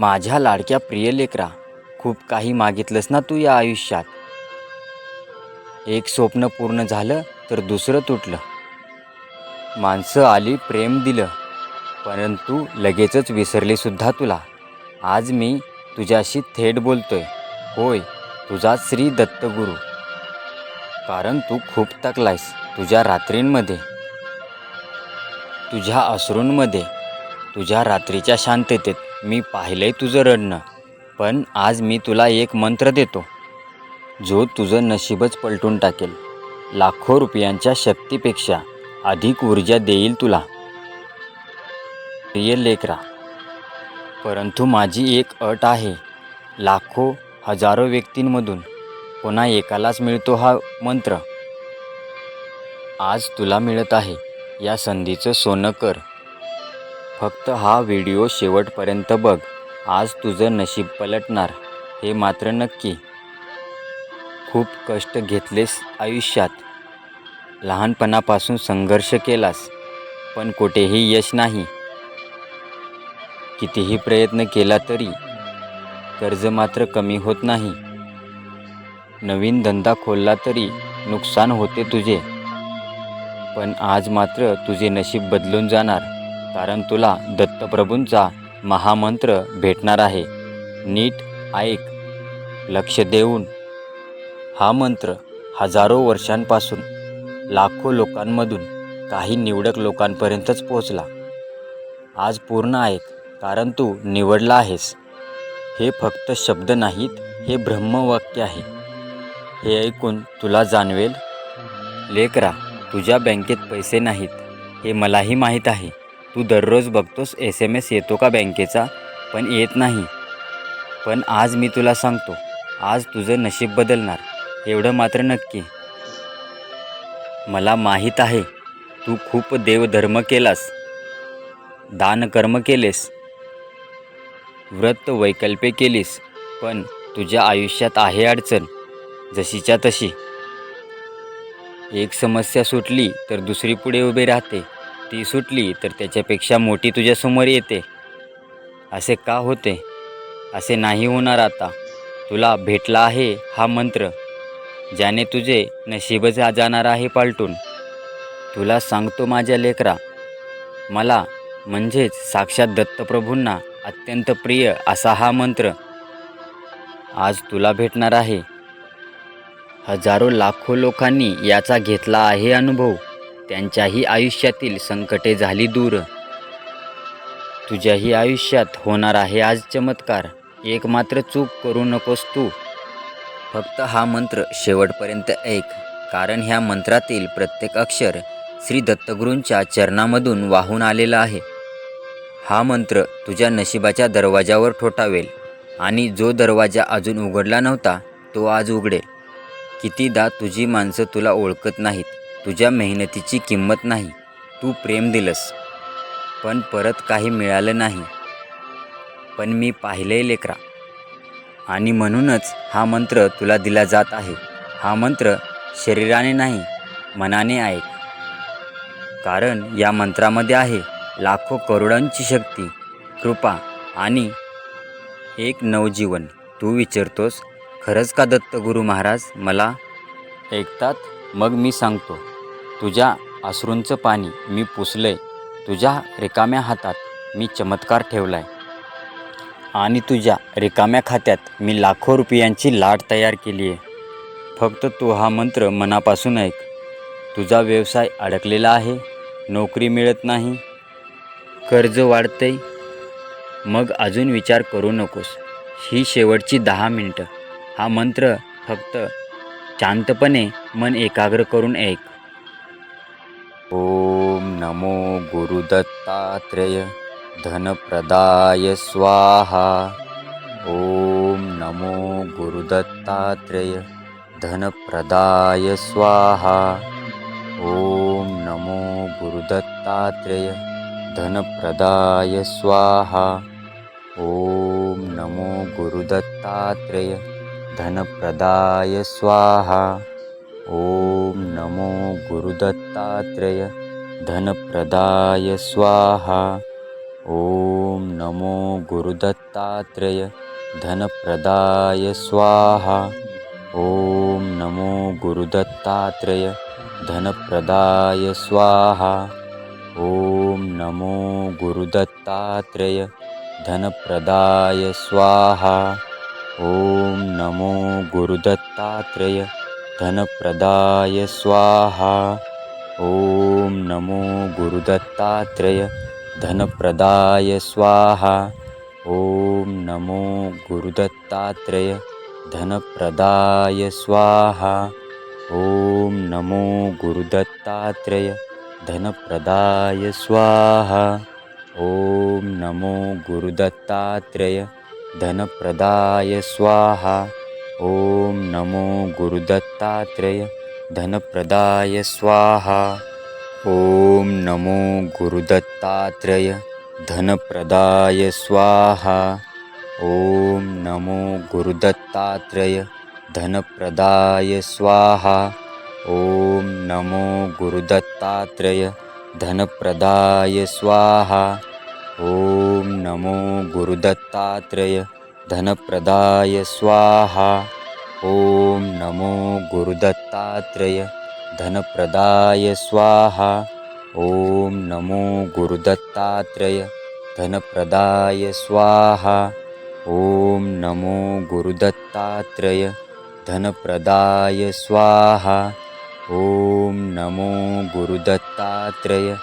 माझ्या लाडक्या प्रिय लेकरा खूप काही मागितलंस ना तू या आयुष्यात. एक स्वप्न पूर्ण झालं तर दुसरं तुटलं. माणसं आली प्रेम दिलं परंतु लगेचच विसरलीसुद्धा तुला. आज मी तुझ्याशी थेट बोलतोय. होय तुझा श्री दत्तगुरू. कारण तू खूप तकलायस तुझ्या रात्रींमध्ये. तुझ्या अश्रूंमध्ये तुझ्या रात्रीच्या शांततेत. मी पाहिलंय तुझं रडणं पण आज मी तुला एक मंत्र देतो. जो तुझं नशीबच पलटून टाकेल. लाखो रुपयांच्या शक्तीपेक्षा अधिक ऊर्जा देईल तुला. प्रिय लेकरा परंतु माझी एक अट आहे. लाखो हजारो व्यक्तींमधून कोणा एकालाच मिळतो हा मंत्र. आज तुला मिळत आहे. या संधीचं सोनं कर. फक्त हा व्हिडिओ शेवटपर्यंत बघ. आज तुझं नशीब पलटणार हे मात्र नक्की. खूप कष्ट घेतलेस आयुष्यात. लहानपणापासून संघर्ष केलास पण कुठेही यश नाही. कितीही प्रयत्न केला तरी कर्ज मात्र कमी होत नाही. नवीन धंदा खोलला तरी नुकसान होते तुझे. पण आज मात्र तुझे नशीब बदलून जाणार. कारण तुला दत्तप्रभूंचा महामंत्र भेटणार आहे. नीट ऐक. लक्ष देऊन. हा मंत्र हजारो वर्षांपासून लाखो लोकांमधून काही निवडक लोकांपर्यंतच पोचला आज पूर्ण ऐक कारण तू निवडला आहेस. हे फक्त शब्द नाहीत हे ब्रह्मवाक्य आहे. हे ऐकून तुला जाणवेल? लेकरा तुझ्या बँकेत पैसे नाहीत हे मलाही माहीत आहे. तू दररोज बघतोस एस एम एस येतो का बँकेचा? पण येत नाही. पण आज मी तुला सांगतो आज तुझं नशीब बदलणार. एवढं मात्र नक्की. मला माहीत आहे तू खूप देवधर्म केलास. दानकर्म केलेस. व्रत वैकल्पे केलीस पण तुझ्या आयुष्यात आहे अडचण जशीच्या तशी. एक समस्या सुटली तर दुसरी पुढे उभी राहते. ती सुटली तर त्याच्यापेक्षा मोठी तुझ्यासमोर येते. असे का होते? असे नाही होणार आता. तुला भेटला आहे हा मंत्र ज्याने तुझे नशीबच जाणार आहे पालटून. तुला सांगतो माझ्या लेकरा मला म्हणजेच साक्षात दत्तप्रभूंना अत्यंत प्रिय असा हा मंत्र आज तुला भेटणार आहे. हजारो लाखो लोकांनी याचा घेतला आहे अनुभव. त्यांच्याही आयुष्यातील संकटे झाली दूर. तुझ्याही आयुष्यात होणार आहे आज चमत्कार. एक मात्र चूक करू नकोस तू. फक्त हा मंत्र शेवटपर्यंत ऐक. कारण ह्या मंत्रातील प्रत्येक अक्षर श्री दत्तगुरूंच्या चरणामधून वाहून आलेला आहे. हा मंत्र तुझ्या नशिबाच्या दरवाजावर ठोठावेल. आणि जो दरवाजा अजून उघडला नव्हता तो आज उघडेल कितीदा तुझी माणसं तुला ओळखत नाहीत. तुझ्या मेहनतीची किंमत नाही. तू प्रेम दिलंस. पण परत काही मिळालं नाही. पण मी पाहिले लेकरा. आणि म्हणूनच हा मंत्र तुला दिला जात आहे. हा मंत्र शरीराने नाही मनाने ऐक कारण या मंत्रामध्ये आहे लाखो करोडांची शक्ती कृपा आणि एक नवजीवन. तू विचारतोस खरंच का दत्तगुरू महाराज मला ऐकतात? मग मी सांगतो. तुझ्या अश्रूंचं पाणी मी पुसलंय. तुझ्या रिकाम्या हातात मी चमत्कार ठेवलाय. आणि तुझ्या रिकाम्या खात्यात मी लाखो रुपयांची लाट तयार केली आहे फक्त तू हा मंत्र मनापासून ऐक. तुझा व्यवसाय अडकलेला आहे. नोकरी मिळत नाही. कर्ज वाढतंय. मग अजून विचार करू नकोस. ही शेवटची दहा मिनटं. हा मंत्र फक्त शांतपणे मन एकाग्र करून ऐक. ओम नमो गुरुदत्तात्रेय धनप्रदाय स्वाहा। ओम नमो गुरुदत्तात्रेय धनप्रदाय स्वाहा। ओम नमो गुरुदत्तात्रेय धनप्रदाय स्वाहा। ओम नमो गुरुदत्तात्रेय धनप्रदाय स्वाहा ओम नमो गुरुदत्तात्रेय धनप्रदाय स्वाहा। ओम नमो गुरुदत्त गुरुदत्तात्रेय धनप्रदाय स्वाहा। ॐ नमो गुरुदत्तात्रेय धनप्रदाय स्वाहा। ॐ नमो गुरुदत्तात्रेय धनप्रदाय स्वाहा। ॐ नमो गुरुदत्तात्रेय धनप्रदाय स्वाहा। ॐ नमो गुरुदत्तात्रेय धनप्रदाय स्वाहा। ॐ नमो गुरुदत्तात्रेय धनप्रदाय स्वाहा। ॐ नमो गुरुदत्तात्रेय धनप्रदाय स्वाहा। ॐ नमो गुरुदत्तात्रेय धनप्रदाय स्वाहा ॐ नमो गुरुदत्तात्रेय धनप्रदाय स्वाहा। ॐ नमो गुरुदत्तात्रेय धनप्रदाय स्वाहा। ॐ नमो गुरुदत्तात्रेय धनप्रदाय स्वाहा। ॐ नमो गुरुदत्तात्रेय धनप्रदाय स्वाहा। ॐ नमो गुरुदत्तात्रेय धनप्रदाय स्वाहा। ॐ नमो गुरुदत्तात्रेय धनप्रदाय स्वाहा। ॐ नमो गुरुदत्तात्रेय धनप्रदाय स्वाहा। ॐ नमो गुरुदत्तात्रेय धनप्रदाय स्वाहा। ॐ नमो गुरुदत्तात्रेय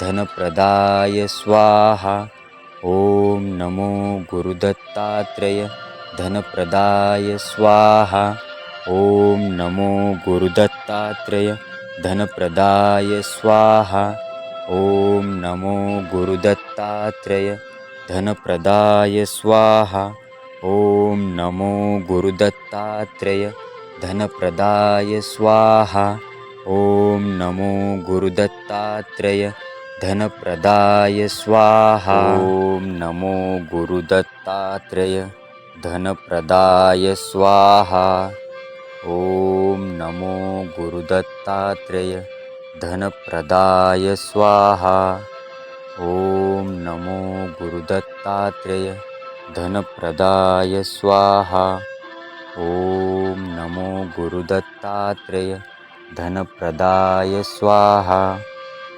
धनप्रदाय स्वाहा ॐ नमो गुरुदत्तात्रेय धनप्रदाय स्वाहा। ॐ नमो गुरुदत्तात्रेय धनप्रदाय स्वाहा। ॐ नमो गुरुदत्तात्रेय धनप्रदाय स्वाहा। ॐ नमो गुरुदत्तात्रेय धनप्रदाय स्वाहा। ॐ नमो गुरुदत्तात्रेय धनप्रदाय स्वाहा। ॐ नमो गुरुदत्तात्रेय धनप्रदाय स्वाहा। ॐ नमो गुरुदत्तात्रेय धनप्रदाय स्वाहा। ॐ नमो गुरुदत्तात्रेय धनप्रदाय स्वाहा। ॐ नमो गुरुदत्तात्रेय धनप्रदाय स्वाहा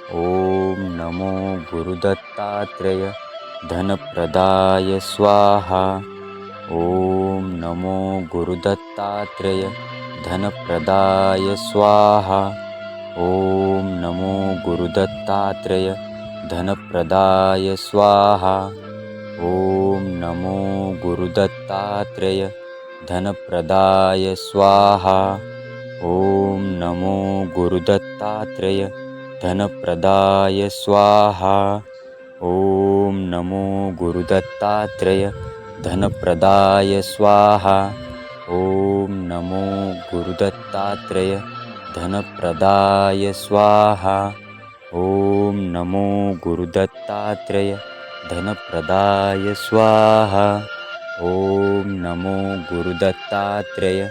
ॐ नमो गुरुदत्तात्रेय धनप्रदाय स्वाहा। ॐ नमो गुरुदत्तात्रेय धनप्रदाय स्वाहा। ॐ नमो गुरुदत्तात्रेय धनप्रदाय स्वाहा। ॐ नमो गुरुदत्तात्रेय धनप्रदाय स्वाहा। ॐ नमो गुरुदत्तात्रेय धनप्रदाय स्वाहा। ॐ नमो गुरुदत्तात्रेय धनप्रदाय स्वाहा। ॐ नमो गुरुदत्तात्रेय धनप्रदाय स्वाहा। ॐ नमो गुरुदत्तात्रेय धनप्रदाय स्वाहा। ॐ नमो गुरुदत्तात्रेय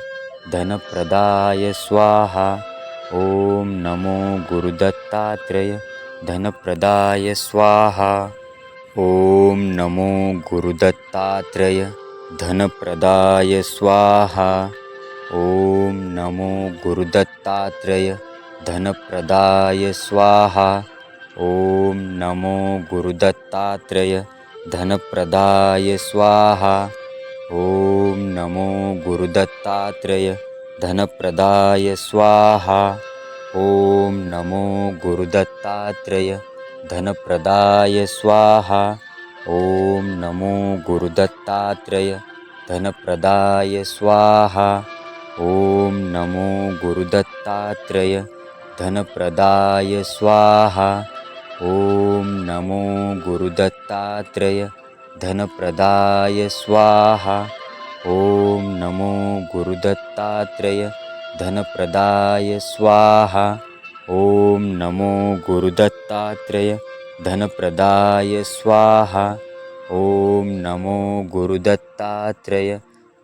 धनप्रदाय स्वाहा ॐ नमो गुरुदत्तात्रेय धनप्रदाय स्वाहा। ॐ नमो गुरुदत्तात्रेय धनप्रदाय स्वाहा। ॐ नमो गुरुदत्तात्रेय धनप्रदाय स्वाहा। ॐ नमो गुरुदत्तात्रेय धनप्रदाय स्वाहा। ॐ नमो गुरुदत्तात्रेय धनप्रदाय स्वाहा। ॐ नमो गुरुदत्तात्रेय धनप्रदाय स्वाहा। ॐ नमो गुरुदत्तात्रेय धनप्रदाय स्वाहा। ॐ नमो गुरुदत्तात्रेय धनप्रदाय स्वाहा। ॐ नमो गुरुदत्तात्रेय धनप्रदाय स्वाहा ॐ नमो गुरुदत्तात्रेय धनप्रदाय स्वाहा। ॐ नमो गुरुदत्तात्रेय धनप्रदाय स्वाहा। ॐ नमो गुरुदत्तात्रेय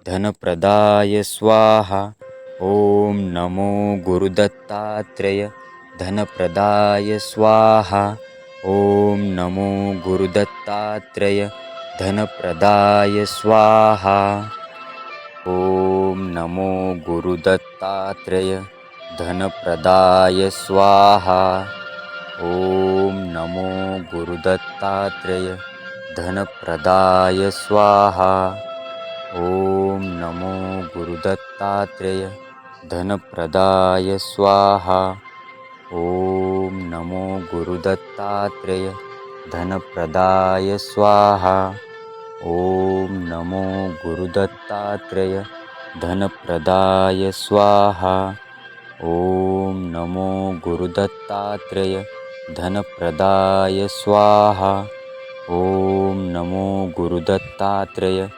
धनप्रदाय स्वाहा। ॐ नमो गुरुदत्तात्रेय धनप्रदाय स्वाहा। ॐ नमो गुरुदत्तात्रेय धनप्रदाय स्वाहा ॐ नमो गुरुदत्तात्रेय धनप्रदाय स्वाहा। ॐ नमो गुरुदत्तात्रेय धनप्रदाय स्वाहा। ॐ नमो गुरुदत्तात्रेय धनप्रदाय स्वाहा। ॐ नमो गुरुदत्तात्रेय धनप्रदाय स्वाहा ॐ नमो गुरुदत्तात्रेय धनप्रदाय स्वाहा। ॐ नमो गुरुदत्तात्रेय धनप्रदाय स्वाहा। ॐ नमो गुरुदत्तात्रेय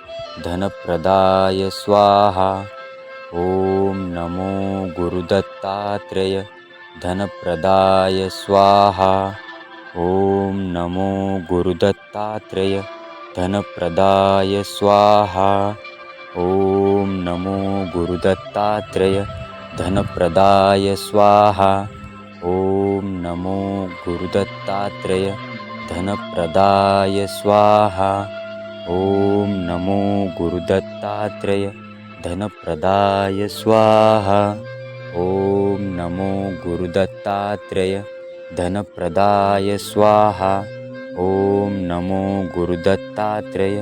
धनप्रदाय स्वाहा। ॐ नमो गुरुदत्तात्रेय धनप्रदाय स्वाहा। ॐ नमो गुरुदत्तात्रेय धनप्रदाय स्वाहा। ॐ नमो गुरुदत्तात्रेय धनप्रदाय स्वाहा। ॐ नमो गुरुदत्तात्रेय धनप्रदाय स्वाहा। ॐ नमो गुरुदत्तात्रेय धनप्रदाय स्वाहा। ॐ नमो गुरुदत्तात्रेय धनप्रदाय स्वाहा ॐ नमो गुरुदत्तात्रेय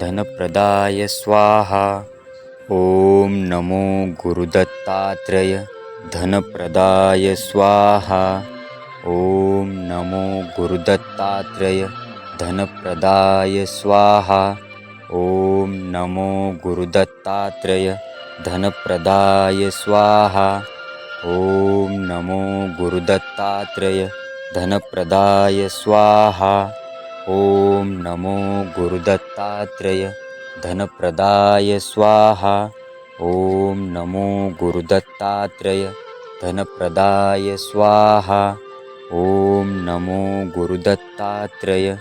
धनप्रदाय स्वाहा। ॐ नमो गुरुदत्तात्रेय धनप्रदाय स्वाहा। ॐ नमो गुरुदत्तात्रेय धनप्रदाय स्वाहा। ॐ नमो गुरुदत्तात्रेय धनप्रदाय स्वाहा। ॐ नमो गुरुदत्तात्रेय धनप्रदाय स्वाहा। ॐ नमो गुरुदत्तात्रेय धनप्रदाय स्वाहा। ॐ नमो गुरुदत्तात्रेय धनप्रदाय स्वाहा। ॐ नमो गुरुदत्तात्रेय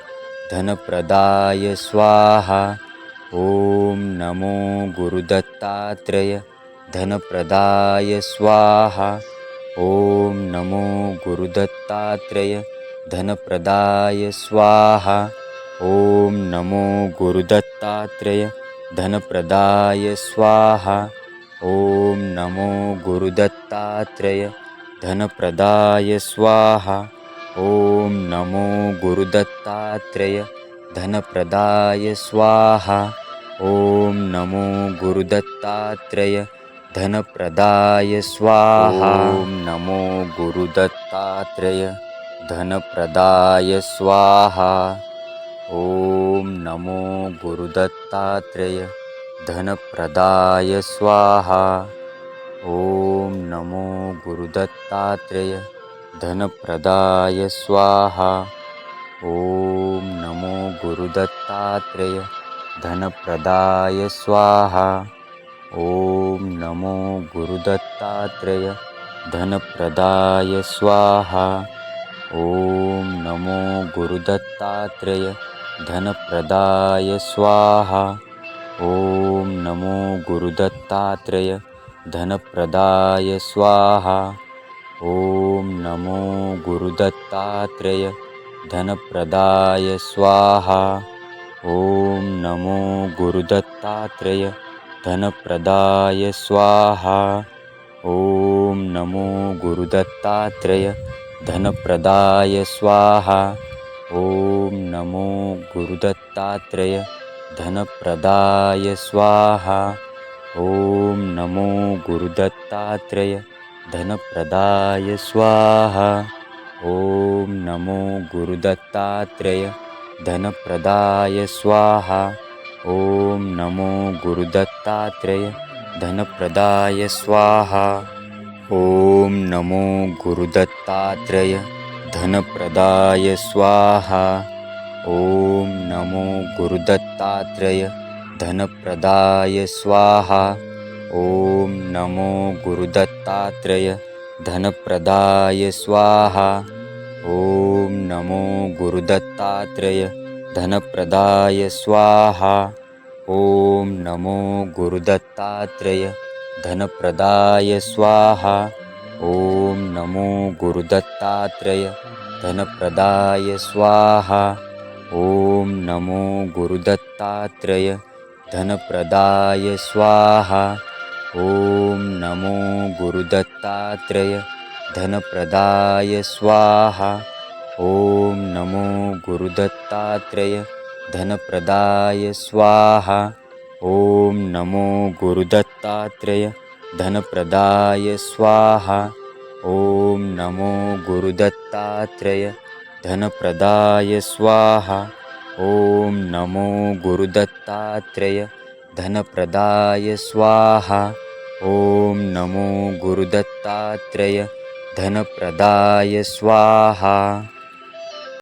धनप्रदाय स्वाहा। ॐ नमो गुरुदत्तात्रेय धनप्रदाय स्वाहा ॐ नमो गुरुदत्तात्रेय धनप्रदाय स्वाहा। ॐ नमो गुरुदत्तात्रेय धनप्रदाय स्वाहा। ॐ नमो गुरुदत्तात्रेय धनप्रदाय स्वाहा। ॐ नमो गुरुदत्तात्रेय धनप्रदाय स्वाहा। ॐ नमो गुरुदत्तात्रेय धनप्रदाय स्वाहा। नमो गुरुदत्तात्रेय धनप्रदाय स्वाहा। ॐ नमो गुरुदत्तात्रेय धनप्रदाय स्वाहा। ॐ नमो गुरुदत्तात्रेय धनप्रदाय स्वाहा। ॐ नमो गुरुदत्तात्रेय धनप्रदाय स्वाहा ॐ नमो गुरुदत्तात्रेय धनप्रदाय स्वाहा। ॐ नमो गुरुदत्तात्रेय धनप्रदाय स्वाहा। ॐ नमो गुरुदत्तात्रेय धनप्रदाय स्वाहा। ॐ नमो गुरुदत्तात्रेय धनप्रदाय स्वाहा। ॐ नमो गुरुदत्तात्रेय धनप्रदाय स्वाहा। ॐ नमो गुरुदत्तात्रेय धनप्रदाय स्वाहा। ॐ नमो गुरुदत्तात्रेय धनप्रदाय स्वाहा। ॐ नमो गुरुदत्तात्रेय धनप्रदाय स्वाहा। ॐ नमो गुरुदत्तात्रेय धनप्रदाय स्वाहा ॐ नमो गुरुदत्तात्रेय धनप्रदाय स्वाहा। ॐ नमो गुरुदत्तात्रेय धनप्रदाय स्वाहा। ॐ नमो गुरुदत्तात्रेय धनप्रदाय स्वाहा। ॐ नमो गुरुदत्तात्रेय धनप्रदाय स्वाहा। ॐ नमो गुरुदत्तात्रेय धनप्रदाय स्वाहा। ॐ नमो गुरुदत्तात्रेय धनप्रदाय स्वाहा। ॐ नमो गुरुदत्तात्रेय धनप्रदाय स्वाहा। ॐ नमो गुरुदत्तात्रय धनप्रदाय स्वाहा। ॐ नमो गुरुदत्तात्रय धनप्रदाय स्वाहा ॐ नमो गुरुदत्तात्रय धनप्रदाय स्वाहा। ॐ नमो गुरुदत्तात्रय धनप्रदाय स्वाहा। ॐ नमो गुरुदत्तात्रय धनप्रदाय स्वाहा। ॐ नमो गुरुदत्तात्रय धनप्रदाय स्वाहा। ॐ नमो गुरुदत्तात्रय धनप्रदाय स्वाहा